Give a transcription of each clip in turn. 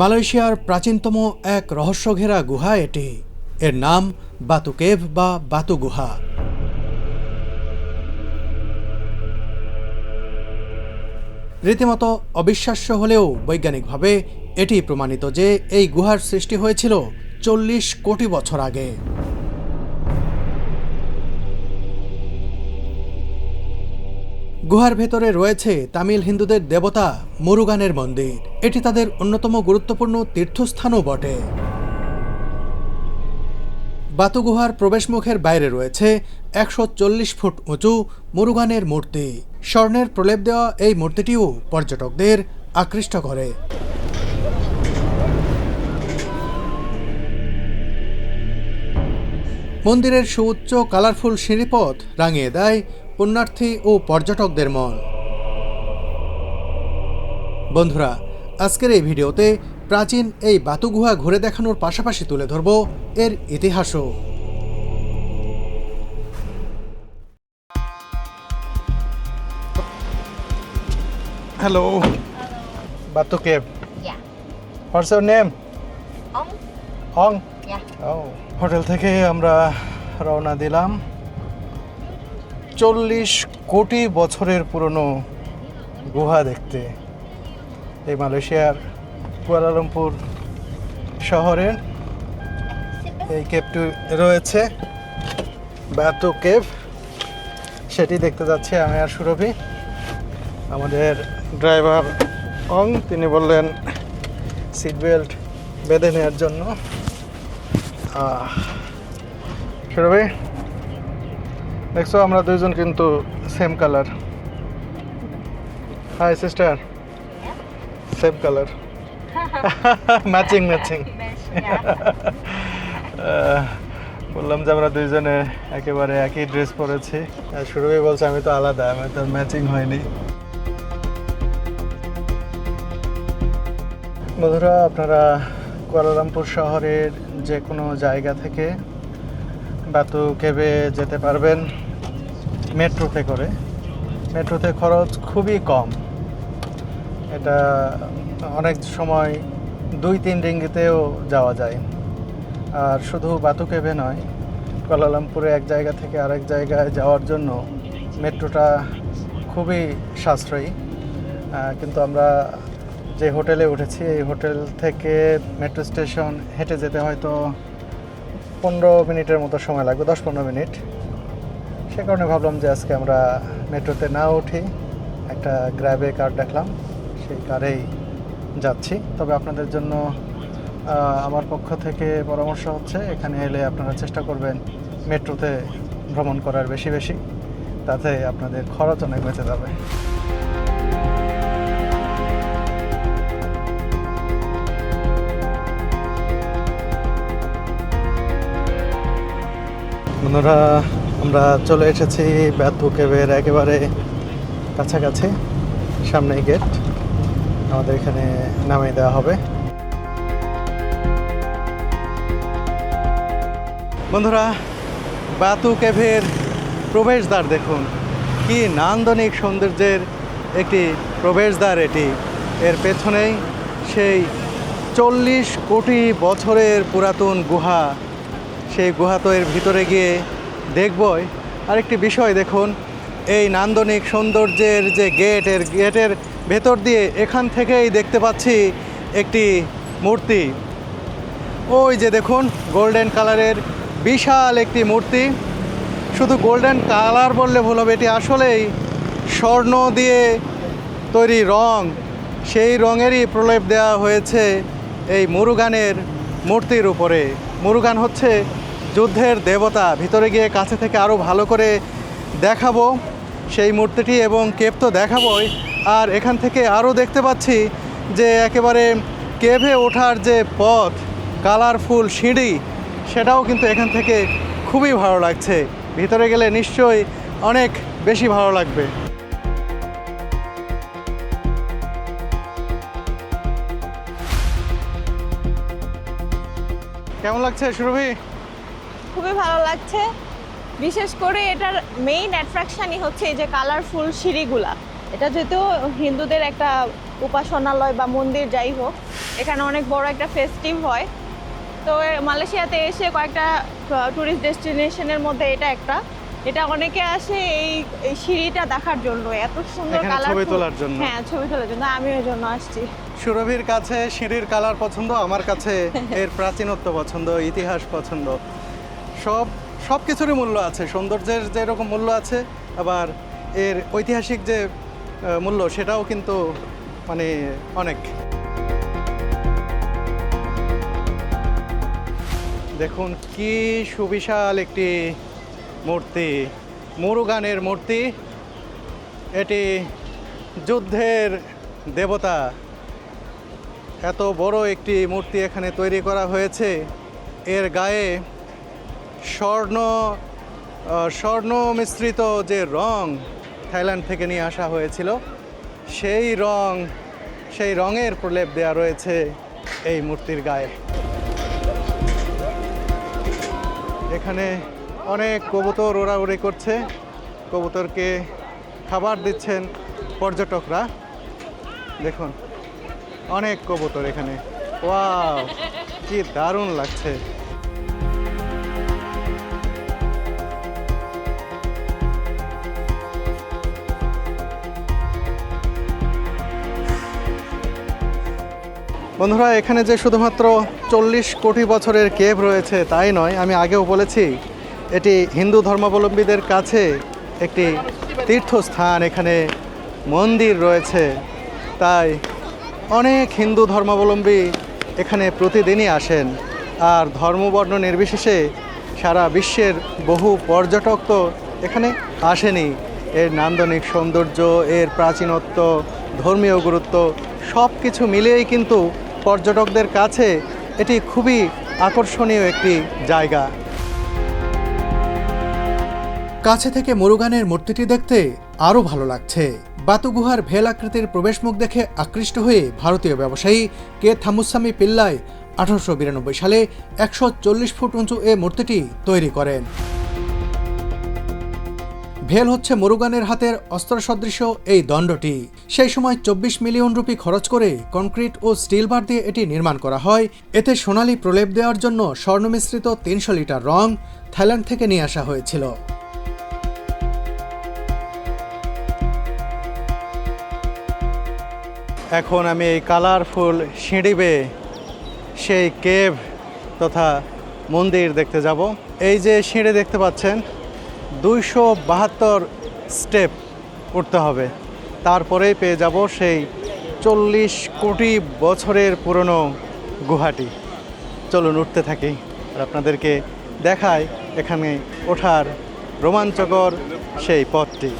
মালয়েশিয়ার প্রাচীনতম এক রহস্যঘেরা গুহা এটি। এর নাম বাতুকেভ বা বাতু গুহা। রীতিমতো অবিশ্বাস্য হলেও বৈজ্ঞানিকভাবে এটি প্রমাণিত যে এই গুহার সৃষ্টি হয়েছিল চল্লিশ কোটি বছর আগে। গুহার ভেতরে রয়েছে তামিল হিন্দুদের দেবতা মুরুগানের মন্দির। এটি তাদের অন্যতম গুরুত্বপূর্ণ তীর্থস্থানও বটে। বাতু গুহার প্রবেশমুখের বাইরে রয়েছে একশো চল্লিশ ফুট উঁচু মুরুগানের মূর্তি। স্বর্ণের প্রলেপ দেওয়া এই মূর্তিটিও পর্যটকদের আকৃষ্ট করে। মন্দিরের সুউচ্চ, কালারফুল সিঁড়িপথ রাঙিয়ে দেয় পুণ্যার্থী ও পর্যটকদের মন বন্ধুরা আজকের এই ভিডিওতে প্রাচীন এই বাতুগুহা ঘুরে দেখানোর পাশাপাশি তুলে ধরব এর ইতিহাসও। Hello Batu Yeah. What's your name Ong? Ong hotel থেকে আমরা রওনা দিলাম। চল্লিশ কোটি বছরের পুরনো গুহা দেখতে এই মালয়েশিয়ার কুয়ালালামপুর শহরের এই কেভটি রয়েছে, ব্যাতো কেভ সেটি দেখতে যাচ্ছি আমি আর সুরভি। আমাদের ড্রাইভার অং, তিনি বললেন সিট বেল্ট বেঁধে নেওয়ার জন্য। সুরভি? দেখছ আমরা দুইজন কিন্তু same colour hi sister same colour matching matching বললাম যে আমরা দুইজনে একেবারে একই ড্রেস পরেছি। আর সুরভি বলছে আমি তো আলাদা আমি তো ম্যাচিং হয়নি। বন্ধুরা আপনারা কুয়ালালামপুর শহরের যে কোনো জায়গা থেকে বাতু কেবে যেতে পারবেন। মেট্রোতে করে। মেট্রোতে খরচ খুবই কম। এটা অনেক সময় দুই, তিন রিঙ্গিতেও যাওয়া যায়। আর শুধু বাতু কেবে নয়, কুয়ালালামপুরে এক জায়গা থেকে আরেক জায়গায় যাওয়ার জন্য মেট্রোটা খুবই সাশ্রয়ী। কিন্তু আমরা যে হোটেলে উঠেছি, এই হোটেল থেকে মেট্রো স্টেশন হেঁটে যেতে হয়তো পনেরো মিনিটের মতো সময় লাগবে, দশ, পনেরো মিনিট। সে কারণে ভাবলাম যে আজকে আমরা মেট্রোতে না উঠি একটা গ্র্যাবে কার দেখলাম। সেই কারেই যাচ্ছি। তবে আপনাদের জন্য আমার পক্ষ থেকে পরামর্শ হচ্ছে, এখানে এলে আপনারা চেষ্টা করবেন মেট্রোতে ভ্রমণ করার বেশি বেশি। তাতে আপনাদের খরচ অনেক বেঁচে যাবে। বন্ধুরা আমরা চলে এসেছি ব্যাথু কেবের একেবারে কাছাকাছি, সামনেই গেট আমাদের এখানে নামিয়ে দেওয়া হবে। বন্ধুরা বাতু কেভের প্রবেশদ্বার দেখুন, কি নান্দনিক সৌন্দর্যের একটি প্রবেশদ্বার এটি। এর পেছনেই সেই চল্লিশ কোটি বছরের পুরাতন গুহা, সেই গুহা তো এর ভিতরে গিয়ে দেখবই। আরেকটি বিষয় দেখুন, এই নান্দনিক সৌন্দর্যের যে গেটের গেটের ভেতর দিয়ে এখান থেকেই দেখতে পাচ্ছি একটি মূর্তি। ওই যে দেখুন, গোল্ডেন কালারের বিশাল একটি মূর্তি। শুধু গোল্ডেন কালার বললে ভুল হবে, এটি আসলেই স্বর্ণ দিয়ে তৈরি রং। সেই রঙেরই প্রলেপ দেওয়া হয়েছে এই মুরুগানের মূর্তির উপরে। মুরুগান হচ্ছে যুদ্ধের দেবতা, ভিতরে গিয়ে কাছে থেকে আরও ভালো করে দেখাবো সেই মূর্তিটি এবং কেপ তো দেখাবই। আর এখান থেকে আরও দেখতে পাচ্ছি যে একেবারে কেভে ওঠার যে পথ, কালারফুল সিঁড়ি, সেটাও কিন্তু এখান থেকে খুবই ভালো লাগছে। ভিতরে গেলে নিশ্চয়ই অনেক বেশি ভালো লাগবে। কেমন লাগছে, সুরভি? খুবই ভালো লাগছে। বিশেষ করে এটার মেইন অ্যাট্রাকশনই হচ্ছে এই যে কালারফুল সিঁড়িগুলা। এটা যেহেতু হিন্দুদের একটা উপাসনালয় বা মন্দির যাই হোক এখানে অনেক বড় একটা ফেস্টিভ হয়। তো মালয়েশিয়াতে এসে কয়েকটা ট্যুরিস্ট ডেস্টিনেশনের মধ্যে এটা একটা। এটা অনেকে আসে এই এই সিঁড়িটা দেখার জন্য এত সুন্দর কালার ছবি তোলার জন্য। হ্যাঁ ছবি তোলার জন্য আমি ওই জন্য আসছি। সুরভির কাছে সিঁড়ির কালার পছন্দ আমার কাছে এর প্রাচীনত্ব পছন্দ ইতিহাস পছন্দ। সব সব কিছুরই মূল্য আছে। সৌন্দর্যের যেরকম মূল্য আছে, আবার এর ঐতিহাসিক যে মূল্য, সেটাও কিন্তু মানে অনেক। দেখুন, কি সুবিশাল একটি মূর্তি, মুরুগানের মূর্তি। এটি যুদ্ধের দেবতা। এত বড় একটি মূর্তি এখানে তৈরি করা হয়েছে। এর গায়ে স্বর্ণ স্বর্ণ মিশ্রিত যে রং থাইল্যান্ড থেকে নিয়ে আসা হয়েছিল, সেই রং, সেই রঙের প্রলেপ দেওয়া রয়েছে এই মূর্তির গায়ে। এখানে অনেক কবুতর ওড়াউড়ি করছে, কবুতরকে খাবার দিচ্ছেন পর্যটকরা। দেখুন, অনেক কবুতর এখানে। ওয়াও, কি দারুণ লাগছে। বন্ধুরা, এখানে যে শুধুমাত্র চল্লিশ কোটি বছরের কেভ রয়েছে তাই নয়, আমি আগেও বলেছি, এটি হিন্দু ধর্মাবলম্বীদের কাছে একটি তীর্থস্থান, এখানে মন্দির রয়েছে। তাই অনেক হিন্দু ধর্মাবলম্বী এখানে প্রতিদিনই আসেন। আর ধর্মবর্ণ নির্বিশেষে সারা বিশ্বের বহু পর্যটক তো এখানে আসেনি। এর নান্দনিক সৌন্দর্য, এর প্রাচীনত্ব, ধর্মীয় গুরুত্ব সব কিছু মিলিয়েই কিন্তু পর্যটকদের কাছে এটি খুবই আকর্ষণীয় একটি জায়গা। কাছে থেকে মুরুগানের মূর্তিটি দেখতে আরও ভালো লাগছে। বাতুগুহার ভেল আকৃতির প্রবেশমুখ দেখে আকৃষ্ট হয়ে ভারতীয় ব্যবসায়ী কে থামুসামি পিল্লাই আঠারোশো বিরানব্বই সালে একশো চল্লিশ ফুট উঁচু এ মূর্তিটি তৈরি করেন। ভেল হচ্ছে মুরুগানের হাতের অস্ত্রসদৃশ এই দণ্ডটি। সেই সময় চব্বিশ মিলিয়ন রুপি খরচ করে কনক্রিট ও স্টিল বার দিয়ে এটি নির্মাণ করা হয়। এতে সোনালি প্রলেপ দেওয়ার জন্য স্বর্ণমিশ্রিত তিনশো লিটার রং থাইল্যান্ড থেকে নিয়ে আসা হয়েছিল। এখন আমি এই কালারফুল সিঁড়ি বেয়ে সেই কেভ তথা মন্দির দেখতে যাব। এই যে সিঁড়ি দেখতে পাচ্ছেন দুইশো বাহাত্তর স্টেপ উঠতে হবে। তারপরেই পেয়ে যাব সেই চল্লিশ কোটি বছরের পুরনো গুহাটি। চলুন উঠতে থাকি আর আপনাদেরকে দেখায় এখানে ওঠার রোমাঞ্চকর সেই পথটি।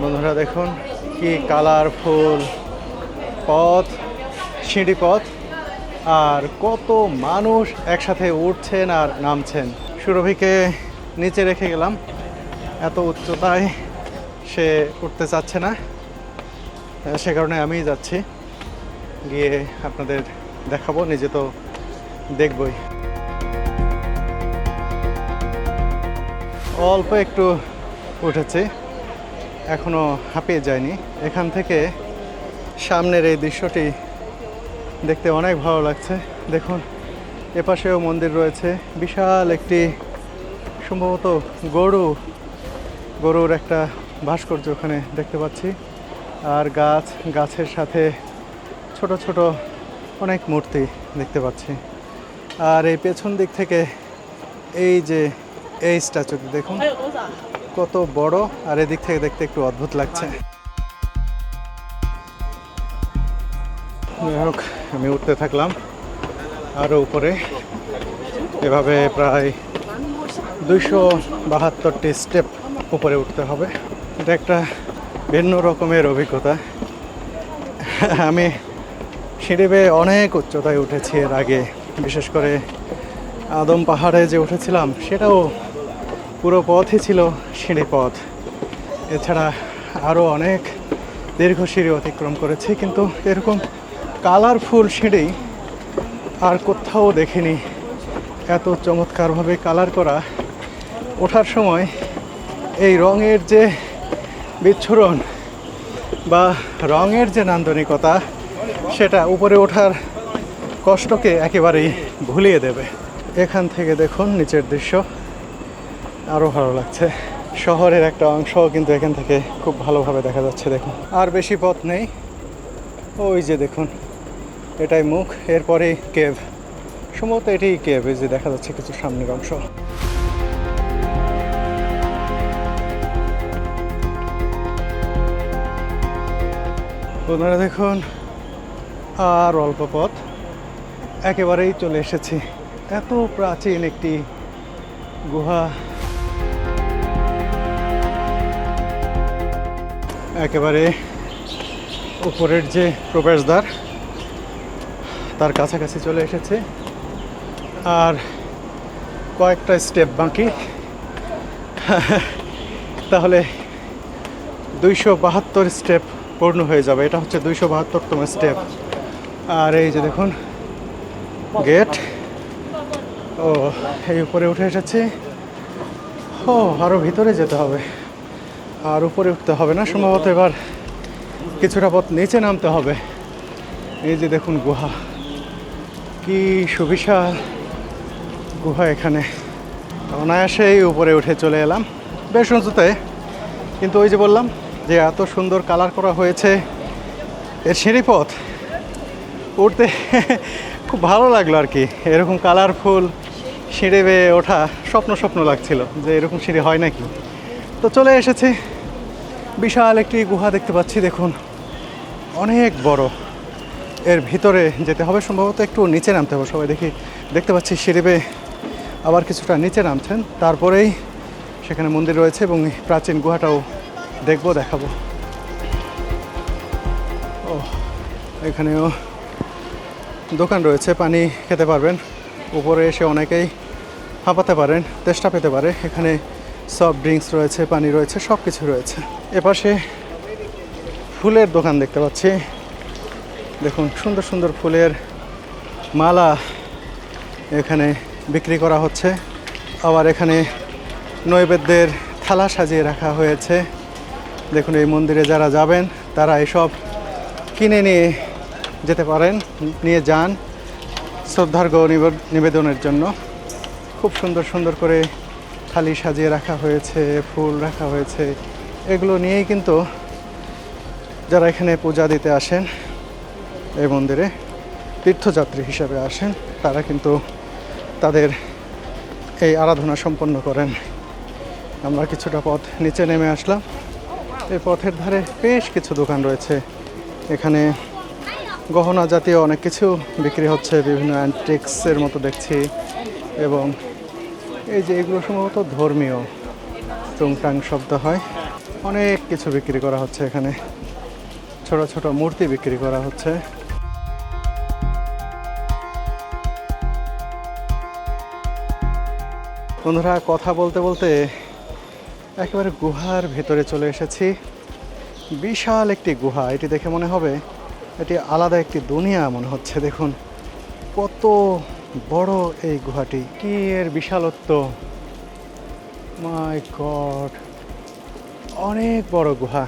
বন্ধুরা দেখুন কি কালারফুল পথ, সিঁড়ি পথ। আর কত মানুষ একসাথে উঠছেন আর নামছেন। সুরভিকে নিচে রেখে গেলাম। এত উচ্চতায় সে উঠতে চাচ্ছে না। সে কারণে আমিই যাচ্ছি। গিয়ে আপনাদের দেখাবো, নিজে তো দেখবই। অল্প একটু উঠেছি। এখনও হাঁপিয়ে যায়নি এখান থেকে সামনের এই দৃশ্যটি দেখতে অনেক ভালো লাগছে। দেখুন, এপাশেও মন্দির রয়েছে। বিশাল একটি, সম্ভবত গরু, গরুর একটা ভাস্কর্য ওখানে দেখতে পাচ্ছি। আর গাছ, গাছের সাথে ছোট ছোট অনেক মূর্তি দেখতে পাচ্ছি। আর এই পেছন দিক থেকে এই যে, এই স্ট্যাচুটি দেখুন, কত বড়। আর এদিক থেকে দেখতে একটু অদ্ভুত লাগছে। হোক, আমি উঠতে থাকলাম আরও উপরে। এভাবে প্রায় দুইশো বাহাত্তরটি স্টেপ উপরে উঠতে হবে। এটা একটা ভিন্ন রকমের অভিজ্ঞতা। আমি সিঁড়ি বেয়ে অনেক উচ্চতায় উঠেছি এর আগে। বিশেষ করে আদম পাহাড়ে যে উঠেছিলাম, সেটাও পুরো পথই ছিল সিঁড়ি পথ। এছাড়া আরও অনেক দীর্ঘ সিঁড়ি অতিক্রম করেছি, কিন্তু এরকম কালারফুল সিঁড়ি। আর কোথাও দেখিনি। এত চমৎকারভাবে কালার করা। ওঠার সময় এই রঙের যে বিচ্ছুরণ বা রঙের যে নান্দনিকতা, সেটা উপরে ওঠার কষ্টকে একেবারেই ভুলিয়ে দেবে। এখান থেকে দেখুন নিচের দৃশ্য। আরও ভালো লাগছে। শহরের একটা অংশ কিন্তু এখান থেকে খুব ভালোভাবে দেখা যাচ্ছে, দেখুন। আর বেশি পথ নেই। ওই যে দেখুন। এটাই মুখ, এরপরে কেভ। সম্ভবত এটাই কেভ যে দেখা যাচ্ছে কিছু সামনের অংশ। আপনারা দেখুন, আর অল্প পথ। একেবারেই চলে এসেছি এত প্রাচীন একটি গুহা। একেবারে উপরের যে প্রবেশদ্বার তার কাছাকাছি চলে এসেছে। আর কয়েকটা স্টেপ বাকি। তাহলে দুইশো বাহাত্তর স্টেপ পূর্ণ হয়ে যাবে। এটা হচ্ছে দুইশো বাহাত্তরতম স্টেপ। আর এই যে দেখুন, গেট। ও, এই উপরে উঠে এসেছি। ও আরও ভিতরে যেতে হবে। আর উপরে উঠতে হবে না, সম্ভবত এবার কিছুটা পথ নিচে নামতে হবে। এই যে দেখুন গুহা। কি সুবিশাল গুহা এখানে। অনায়াসেই উপরে উঠে চলে এলাম। বেশ উঁচুতে। কিন্তু ওই যে বললাম যে এত সুন্দর কালার করা হয়েছে এর সিঁড়িপথ, উঠতে খুব ভালো লাগল আর কি। এরকম কালারফুল সিঁড়ি বেয়ে ওঠা স্বপ্ন স্বপ্ন লাগছিল যে এরকম সিঁড়ি হয় নাকি। তো চলে এসেছি। বিশাল একটি গুহা দেখতে পাচ্ছি, দেখুন। অনেক বড়। এর ভিতরে যেতে হবে, সম্ভবত একটু নিচে নামতে হবে। সবাই দেখি, দেখতে পাচ্ছি সিঁড়ি বেয়ে আবার কিছুটা নিচে নামছেন। তারপরেই সেখানে মন্দির রয়েছে এবং প্রাচীন গুহাটাও দেখব, দেখাবো। ও, এখানেও দোকান রয়েছে, পানি খেতে পারবেন। উপরে এসে অনেকেই হাঁপাতে পারেন, তেষ্টা পেতে পারে। এখানে সফট ড্রিঙ্কস রয়েছে, পানি রয়েছে সব কিছু রয়েছে। এপাশে ফুলের দোকান দেখতে পাচ্ছি। দেখুন, সুন্দর সুন্দর ফুলের মালা এখানে বিক্রি করা হচ্ছে। আবার এখানে নৈবেদ্যের থালা সাজিয়ে রাখা হয়েছে। দেখুন, এই মন্দিরে যারা যাবেন, তারা এসব কিনে নিয়ে যেতে পারেন, নিয়ে যান শ্রদ্ধার্ঘ নিবে- নিবেদনের জন্য। খুব সুন্দর সুন্দর করে থালি সাজিয়ে রাখা হয়েছে, ফুল রাখা হয়েছে। এগুলো নিয়েই কিন্তু যারা এখানে পূজা দিতে আসেন এই মন্দিরে তীর্থযাত্রী হিসাবে আসেন। তারা কিন্তু তাদের এই আরাধনা সম্পন্ন করেন। আমরা কিছুটা পথ নিচে নেমে আসলাম। এই পথের ধারে বেশ কিছু দোকান রয়েছে। এখানে গহনা জাতীয় অনেক কিছু বিক্রি হচ্ছে, বিভিন্ন অ্যান্টিক্সের মতো দেখছি এবং এই যে এগুলো সম্ভবত ধর্মীয় টুংটাং শব্দ হয়। অনেক কিছু বিক্রি করা হচ্ছে এখানে। ছোট ছোট মূর্তি বিক্রি করা হচ্ছে। বন্ধুরা, কথা বলতে বলতে একেবারে গুহার ভেতরে চলে এসেছি। বিশাল একটি গুহা, এটি দেখে মনে হবে এটি আলাদা একটি দুনিয়া মনে হচ্ছে, দেখুন। কত বড় এই গুহাটি, কি এর বিশালত্ব। মাই গড, অনেক বড় গুহা।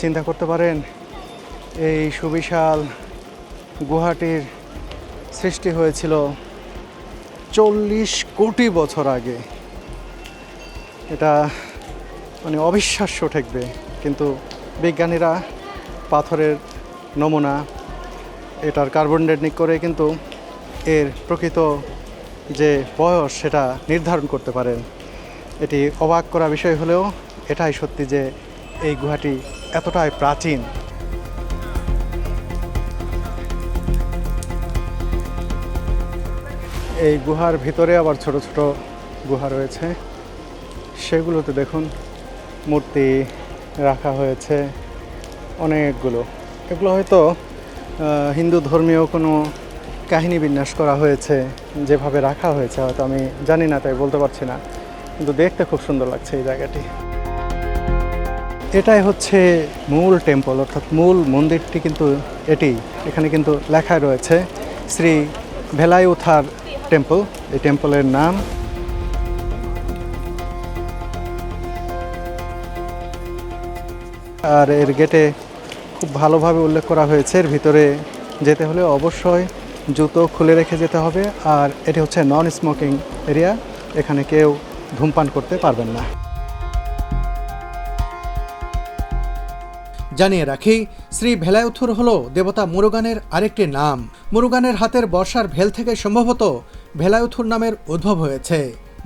চিন্তা করতে পারেন, এই সুবিশাল গুহাটির সৃষ্টি হয়েছিল চল্লিশ কোটি বছর আগে। এটা মানে অবিশ্বাস্য ঠেকবে, কিন্তু বিজ্ঞানীরা পাথরের নমুনা, এটার কার্বন ডেটনিক করে কিন্তু এর প্রকৃত যে বয়স সেটা নির্ধারণ করতে পারেন। এটি অবাক করা বিষয় হলেও এটাই সত্যি যে এই গুহাটি এতটাই প্রাচীন। এই গুহার ভিতরে আবার ছোট ছোট গুহা রয়েছে। সেগুলোতে দেখুন মূর্তি রাখা হয়েছে অনেকগুলো। এগুলো হয়তো হিন্দু ধর্মীয় কোনো কাহিনী বিন্যাস করা হয়েছে, যেভাবে রাখা হয়েছে, হয়তো আমি জানি না, তাই বলতে পারছি না। কিন্তু দেখতে খুব সুন্দর লাগছে এই জায়গাটি। এটাই হচ্ছে মূল টেম্পল, অর্থাৎ মূল মন্দিরটি কিন্তু এটি। এখানে কিন্তু লেখা রয়েছে, শ্রী ভেলায়ুথার টেম্পল এই টেম্পলের নাম। আর এর গেটে খুব ভালোভাবে উল্লেখ করা হয়েছে, এর ভিতরে যেতে হলে অবশ্যই জুতো খুলে রেখে যেতে হবে। আর এটি হচ্ছে নন স্মোকিং এরিয়া এখানে কেউ ধূমপান করতে পারবেন না। জানিয়ে রাখি, শ্রী ভেলায়ুথুর হল দেবতা মুরুগানের আরেকটি নাম। মুরুগানের হাতের বর্ষার ভেল থেকে সম্ভবত ভেলায়ুথুর নামের উদ্ভব হয়েছে।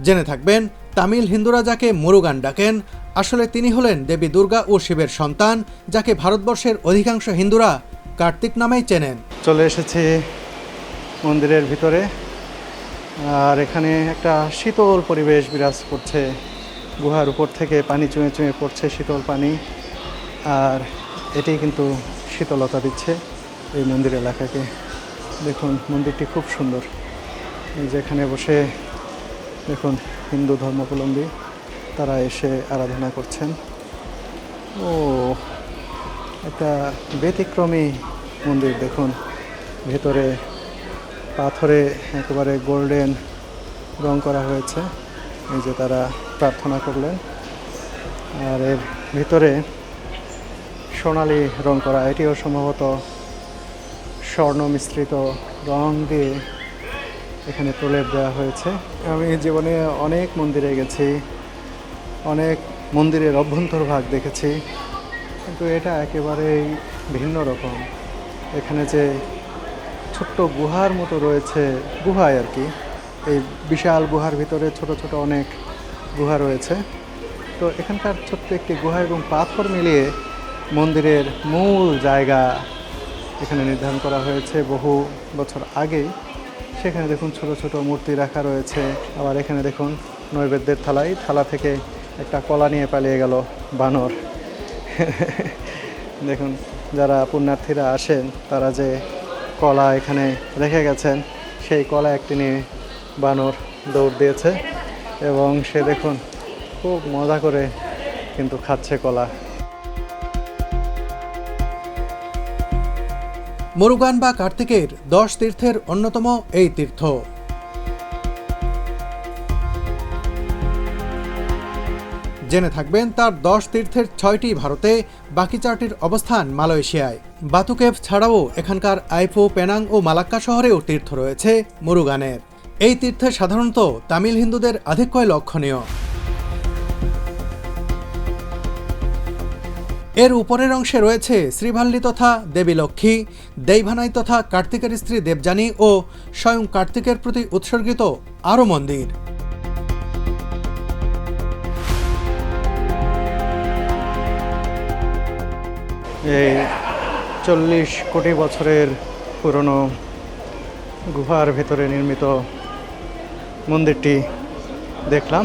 জেনে থাকবেন, তামিল হিন্দুরা যাকে মুরুগান ডাকেন, আসলে তিনি হলেন দেবী দুর্গা ও শিবের সন্তান, যাকে ভারতবর্ষের অধিকাংশ হিন্দুরা কার্তিক নামেই চেনেন। চলে এসেছি মন্দিরের ভিতরে, আর এখানে একটা শীতল পরিবেশ বিরাজ করছে। গুহার উপর থেকে পানি চুঁয়ে চুঁয়ে পড়ছে শীতল পানি, আর এটি কিন্তু শীতলতা দিচ্ছে এই মন্দির এলাকাকে। দেখুন, মন্দিরটি খুব সুন্দর। এই যে এখানে বসে দেখুন হিন্দু ধর্মাবলম্বী, তারা এসে আরাধনা করছেন। ও, একটা ব্যতিক্রমী মন্দির দেখুন। ভেতরে পাথরে একেবারে গোল্ডেন রং করা হয়েছে। এই যে তারা প্রার্থনা করলেন। আর এর ভিতরে সোনালি রং করা, এটিও সম্ভবত স্বর্ণ মিশ্রিত রং দিয়ে এখানে প্রলেপ দেওয়া হয়েছে। আমি জীবনে অনেক মন্দিরে গেছি, অনেক মন্দিরের অভ্যন্তর ভাগ দেখেছি, কিন্তু এটা একেবারেই ভিন্ন রকম। এখানে যে ছোট্ট গুহার মতো রয়েছে গুহায় আর কি, এই বিশাল গুহার ভিতরে ছোট ছোট অনেক গুহা রয়েছে। তো এখানকার ছোট্ট একটি গুহা এবং পাথর মিলিয়ে মন্দিরের মূল জায়গা এখানে নির্ধারণ করা হয়েছে বহু বছর আগেই। সেখানে দেখুন ছোট ছোট মূর্তি রাখা রয়েছে। আবার এখানে দেখুন নৈবেদ্যের থালায়, থালা থেকে একটা কলা নিয়ে পালিয়ে গেল বানর। দেখুন, যারা পুণ্যার্থীরা আসেন, তারা যে কলা এখানে রেখে গেছেন, সেই কলা একটি নিয়ে বানর দৌড় দিয়েছে এবং সে দেখুন খুব মজা করে কিন্তু খাচ্ছে কলা। মুরুগান বা কার্তিকের দশ তীর্থের অন্যতম এই তীর্থ। জেনে থাকবেন, তার দশ তীর্থের ছয়টি ভারতে, বাকি চারটির অবস্থান মালয়েশিয়ায়। বাতুকেভ ছাড়াও এখানকার আইফো, পেনাং ও মালাক্কা শহরেও তীর্থ রয়েছে মুরুগানের। এই তীর্থে সাধারণত তামিল হিন্দুদের আধিক্যই লক্ষণীয়। এর উপরের অংশে রয়েছে শ্রীভাল্লি তথা দেবী লক্ষ্মী, দেইভানাই তথা কার্তিকের স্ত্রী দেবযানী ও স্বয়ং কার্তিকের প্রতি উৎসর্গিত আরও মন্দির। এই চল্লিশ কোটি বছরের পুরনো গুহার ভেতরে নির্মিত মন্দিরটি দেখলাম।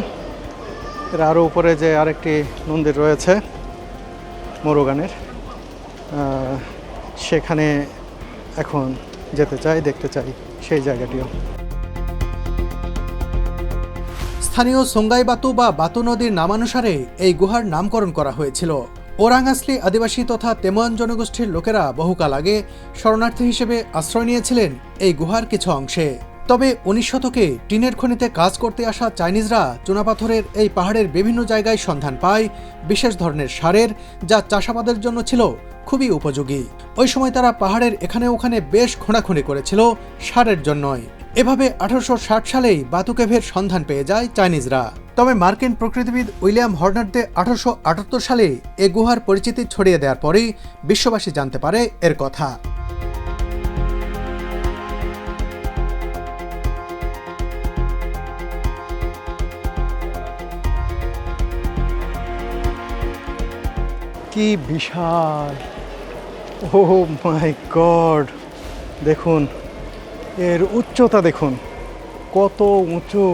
এর আরও উপরে যে আরেকটি মন্দির রয়েছে মোরগানের। সেখানে এখন যেতে চাই, দেখতে চাই সেই জায়গাটিও। স্থানীয় সোঙ্গাই বাতু বা বাতু নদীর নামানুসারে এই গুহার নামকরণ করা হয়েছিল। ওরাংআসলি আদিবাসী তথা তেমন জনগোষ্ঠীর লোকেরা বহুকাল আগে শরণার্থী হিসেবে আশ্রয় নিয়েছিলেন এই গুহার কিছু অংশে। তবে উনিশ শতকে টিনের খনিতে কাজ করতে আসা চাইনিজরা চুনাপাথরের এই পাহাড়ের বিভিন্ন জায়গায় সন্ধান পায় বিশেষ ধরনের সারের, যা চাষাবাদের জন্য ছিল খুবই উপযোগী। ওই সময় তারা পাহাড়ের এখানে ওখানে বেশ খোঁড়াখুঁড়ি করেছিল সারের জন্যই। এভাবে আঠারোশো ষাট সালেই বাতুকেভের সন্ধান পেয়ে যায় চাইনিজরা। তবে মার্কিন প্রকৃতিবিদ উইলিয়াম হর্নারদে আঠারোশো আটাত্তর সালে এ গুহার পরিচিতি ছড়িয়ে দেওয়ার পরেই বিশ্ববাসী জানতে পারে এর কথা। কি বিশাল। ও মাই গড দেখুন, এর উচ্চতা দেখুন, কত উঁচু।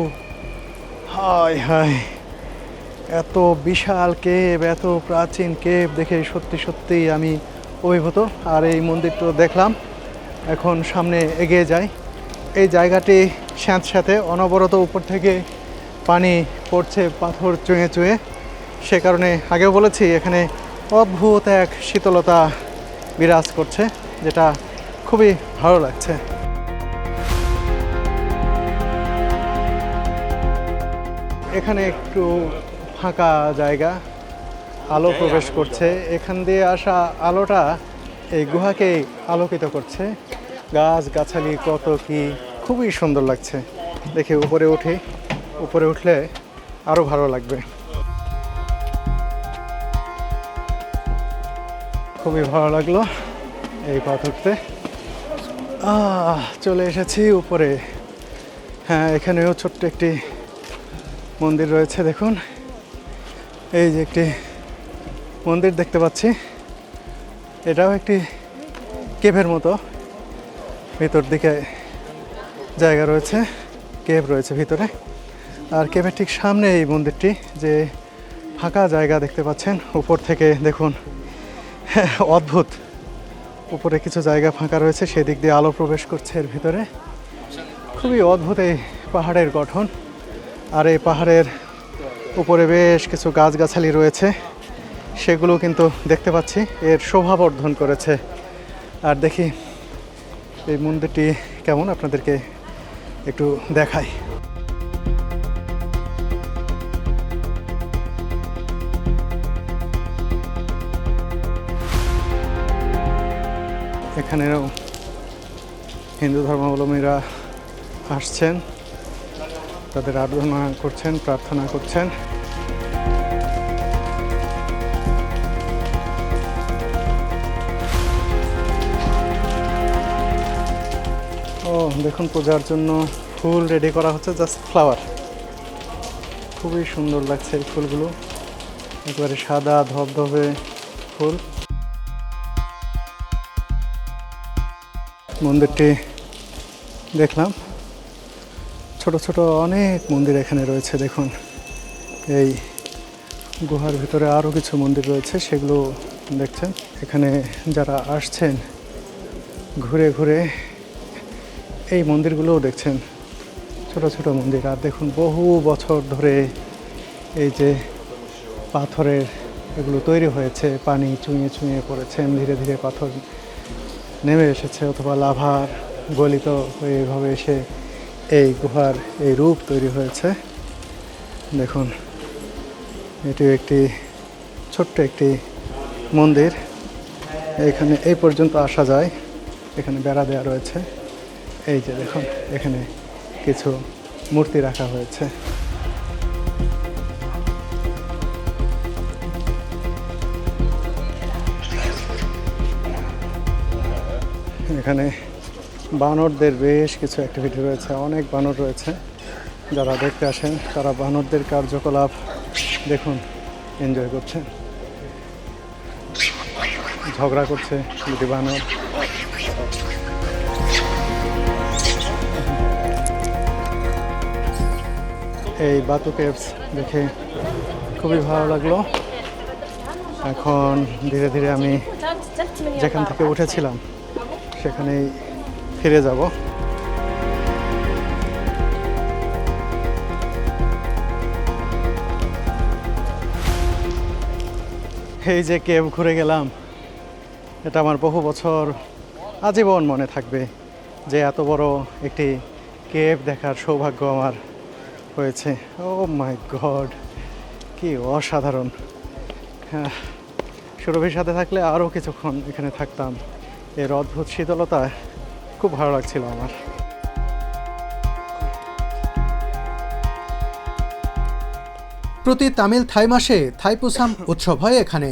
হায় হায়, এত বিশাল কেব এত প্রাচীন কেব দেখে সত্যি সত্যি আমি অভিভূত। আর এই মন্দির তো দেখলাম, এখন সামনে এগিয়ে যাই। এই জায়গাটি স্যাঁতস্যাঁতে অনবরত উপর থেকে পানি পড়ছে পাথর চুঁয়ে চুঁয়ে। সে কারণে আগেও বলেছি, এখানে অদ্ভুত এক শীতলতা বিরাজ করছে যেটা খুবই ভালো লাগছে। এখানে একটু ফাঁকা জায়গা আলো প্রবেশ করছে। এখান দিয়ে আসা আলোটা এই গুহাকে আলোকিত করছে। গাছ গাছালি কত কি খুবই সুন্দর লাগছে। দেখে উপরে উঠি উপরে উঠলে আরও ভালো লাগবে। খুবই ভালো লাগল এই পাথরতে চলে এসেছি উপরে। হ্যাঁ এখানেও ছোট্ট একটি মন্দির রয়েছে, দেখুন। এই যে একটি মন্দির দেখতে পাচ্ছি। এটাও একটি কেভের মতো। ভিতর দিকে জায়গা রয়েছে, কেভ রয়েছে ভিতরে। আর কেভের ঠিক সামনে এই মন্দিরটি, যে ফাঁকা জায়গা দেখতে পাচ্ছেন, উপর থেকে দেখুন। অদ্ভুত। উপরে কিছু জায়গা ফাঁকা রয়েছে, সেদিক দিয়ে আলো প্রবেশ করছে এর ভিতরে। খুবই অদ্ভুত এই পাহাড়ের গঠন। আর এই পাহাড়ের উপরে বেশ কিছু গাছগাছালি রয়েছে, সেগুলো কিন্তু দেখতে পাচ্ছি। এর শোভাবর্ধন করেছে। আর দেখি এই মন্দিরটি কেমন, আপনাদেরকে একটু দেখাই। এখানেও হিন্দু ধর্মাবলম্বীরা আসছেন, তাদের আরাধনা করছেন, প্রার্থনা করছেন। ও, দেখুন, পূজার জন্য ফুল রেডি করা হচ্ছে জাস্ট ফ্লাওয়ার খুবই সুন্দর লাগছে এই ফুলগুলো। একেবারে সাদা ধবধবে ফুল। মন্দিরটি দেখলাম। ছোট ছোট অনেক মন্দির এখানে রয়েছে, দেখুন। এই গুহার ভিতরে আরও কিছু মন্দির রয়েছে, সেগুলো দেখছেন। এখানে যারা আসছেন, ঘুরে ঘুরে এই মন্দিরগুলোও দেখছেন। ছোট ছোট মন্দির। আর দেখুন, বহু বছর ধরে এই যে পাথরের এগুলো তৈরি হয়েছে, পানি চুঁয়ে চুঁয়ে পড়েছেন ধীরে ধীরে পাথর নেমে এসেছে অথবা লাভার গলিত হয়ে এভাবে এসে এই গুহার এই রূপ তৈরি হয়েছে। দেখুন এটি একটি ছোট্ট একটি মন্দির। এখানে এই পর্যন্ত আসা যায়। এখানে বেড়া দেওয়া রয়েছে। এই যে দেখুন, এখানে কিছু মূর্তি রাখা হয়েছে। এখানে বানরদের বেশ কিছু অ্যাক্টিভিটি রয়েছে, অনেক বানর রয়েছে। যারা দেখতে আসেন, তারা বানরদের কার্যকলাপ দেখুন এনজয় করছে। ঝগড়া করছে দুটি বানর। এই বাতু কেভস দেখে খুবই ভালো লাগল। এখন ধীরে ধীরে আমি যেখান থেকে উঠেছিলাম সেখানেই ফিরে যাব। এই যে কেব ঘুরে গেলাম এটা আমার বহু বছর আজীবন মনে থাকবে যে এত বড় একটি কেব দেখার সৌভাগ্য আমার হয়েছে। ও মাই গড কি অসাধারণ। হ্যাঁ, সুরভির সাথে থাকলে আরও কিছুক্ষণ এখানে থাকতাম। এর অদ্ভুত শীতলতা খুব ভালো লাগছিল আমার। প্রতি তামিল থাই মাসে থাইপুসাম উৎসব হয় এখানে।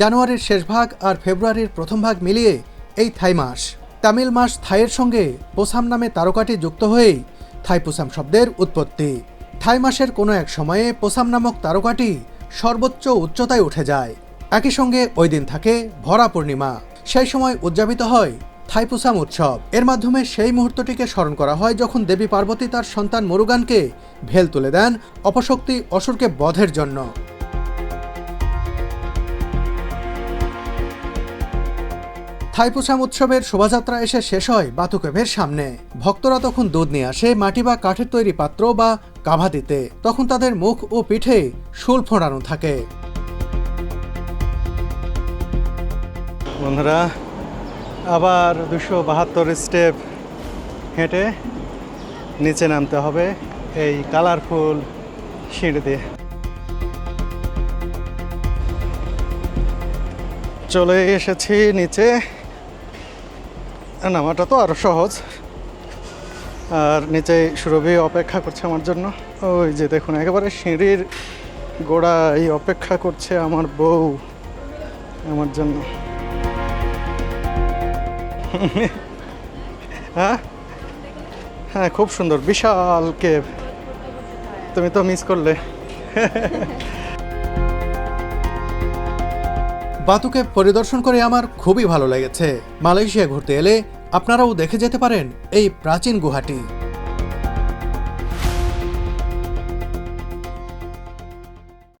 জানুয়ারির শেষ ভাগ আর ফেব্রুয়ারির প্রথম ভাগ মিলিয়ে এই থাই মাস। তামিল মাস থাইয়ের সঙ্গে পোসাম নামে তারকাটি যুক্ত হয়েই থাইপুসাম শব্দের উৎপত্তি। থাই মাসের কোনো এক সময়ে পোসাম নামক তারকাটি সর্বোচ্চ উচ্চতায় উঠে যায়। একই সঙ্গে ওই দিন থাকে ভরা পূর্ণিমা। সেই সময় উদযাপিত হয় থাইপুসাম উৎসব। এর মাধ্যমে সেই মুহূর্তটিকে স্মরণ করা হয় যখন দেবী পার্বতী তার সন্তান মুরুগানকে ভেল তুলে দেন অপশক্তি অসুরকে বধের জন্য। থাইপুসাম উৎসবের শোভাযাত্রা এসে শেষ হয় বাতুকেভের সামনে। ভক্তরা তখন দুধ নিয়ে আসে, মাটি বা কাঠের তৈরি পাত্র বা কাভা দিতে। তখন তাদের মুখ ও পিঠে শুল ফোঁড়ানো থাকে। বন্ধুরা, আবার দুশো বাহাত্তর স্টেপ হেঁটে নিচে নামতে হবে এই কালারফুল সিঁড়ি দিয়ে। চলে এসেছি নিচে। নামাটা তো আরও সহজ। আর নিচে সুরভি অপেক্ষা করছে আমার জন্য। ওই যে দেখুন, একেবারে সিঁড়ির গোড়ায় অপেক্ষা করছে আমার বউ আমার জন্য। হ্যাঁ? হ্যাঁ খুব সুন্দর, বিশাল কেভ। তুমি তো মিস করলে। বাতুকে পরিদর্শন করে আমার খুবই ভালো লেগেছে। মালয়েশিয়া ঘুরতে এলে আপনারাও দেখে যেতে পারেন এই প্রাচীন গুহাটি।